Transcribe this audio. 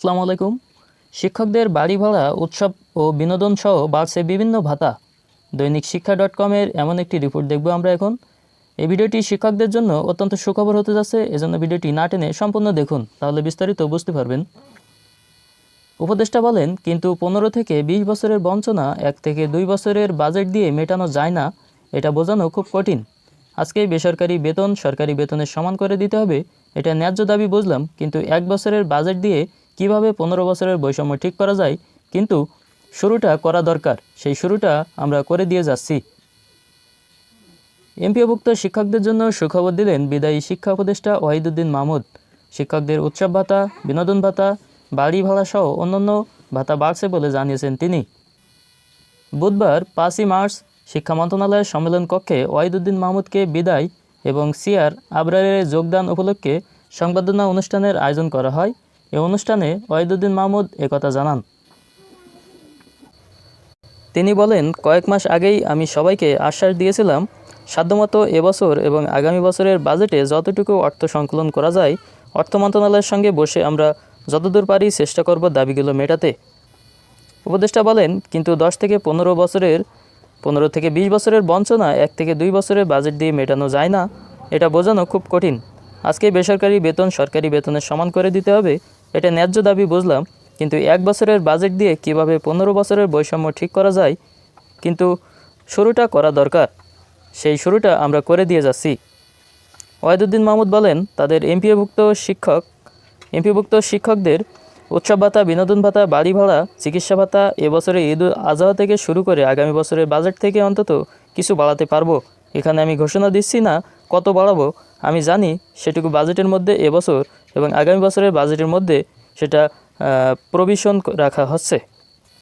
আসসালামু আলাইকুম। শিক্ষকদের বাড়ি ভাড়া, উৎসব ও বিনোদন সহ বাড়ছে বিভিন্ন ভাতা। দৈনিক শিক্ষা ডট কমের এমন একটি রিপোর্ট দেখব আমরা এখন। এই ভিডিওটি শিক্ষকদের জন্য অত্যন্ত সুখবর হতে যাচ্ছে, এজন্য ভিডিওটি না টেনে সম্পূর্ণ দেখুন, তাহলে বিস্তারিত বুঝতে পারবেন। উপদেষ্টা বলেন, কিন্তু পনেরো থেকে বিশ বছরের বঞ্চনা, এক থেকে দুই বছরের বাজেট দিয়ে মেটানো যায় না, এটা বোঝানো খুব কঠিন। আজকে বেসরকারি বেতন সরকারি বেতনের সমান করে দিতে হবে, এটা ন্যায্য দাবি বুঝলাম, কিন্তু এক বছরের বাজেট দিয়ে কীভাবে পনেরো বছরের বৈষম্য ঠিক করা যায়, কিন্তু শুরুটা করা দরকার। সেই শুরুটা আমরা করে দিয়ে যাচ্ছি। এমপিওভুক্ত শিক্ষকদের জন্য সুখবর দিলেন বিদায়ী শিক্ষা উপদেষ্টা ওয়াহিদুদ্দিন মাহমুদ। শিক্ষকদের উৎসব ভাতা, বিনোদন ভাতা, বাড়ি ভাড়া সহ অন্যান্য ভাতা বাড়ছে বলে জানিয়েছেন তিনি। বুধবার পাঁচই মার্চ শিক্ষা মন্ত্রণালয়ের সম্মেলন কক্ষে ওয়াহিদুদ্দিন মাহমুদকে বিদায় এবং সিআর আবরারের যোগদান উপলক্ষে সংবর্ধনা অনুষ্ঠানের আয়োজন করা হয়। এ অনুষ্ঠানে ওয়াহিদুদ্দিন মাহমুদ একথা জানান। তিনি বলেন, কয়েক মাস আগেই আমি সবাইকে আশ্বাস দিয়েছিলাম, সাধ্যমতো এবছর এবং আগামী বছরের বাজেটে যতটুকু অর্থ সংকলন করা যায়, অর্থ মন্ত্রণালয়ের সঙ্গে বসে আমরা যতদূর পারি চেষ্টা করব দাবিগুলো মেটাতে। উপদেষ্টা বলেন, কিন্তু দশ থেকে পনেরো বছরের, পনেরো থেকে বিশ বছরের বঞ্চনা এক থেকে দুই বছরের বাজেট দিয়ে মেটানো যায় না, এটা বোঝানো খুব কঠিন। আজকে বেসরকারি বেতন সরকারি বেতনের সমান করে দিতে হবে এটা ন্যায্য দাবি বুঝলাম, কিন্তু এক বছরের বাজেট দিয়ে কীভাবে পনেরো বছরের বৈষম্য ঠিক করা যায়? কিন্তু শুরুটা করা দরকার। সেই শুরুটা আমরা করে দিয়ে যাচ্ছি। ওয়াহিদুদ্দিন মাহমুদ বলেন, তাদের এমপিওভুক্ত শিক্ষক এমপিভুক্ত শিক্ষকদের উৎসব ভাতা, বিনোদন ভাতা, বাড়ি ভাড়া, চিকিৎসা ভাতা এবছরে ঈদ উল আজহা থেকে শুরু করে আগামী বছরের বাজেট থেকে অন্তত কিছু বাড়াতে পারব। এখানে আমি ঘোষণা দিচ্ছি না কত বাড়াবো, আমি জানি সেটুকু বাজেটের মধ্যে এবছর এবং আগামী বছরের বাজেটের মধ্যে সেটা প্রভিশন রাখা হচ্ছে।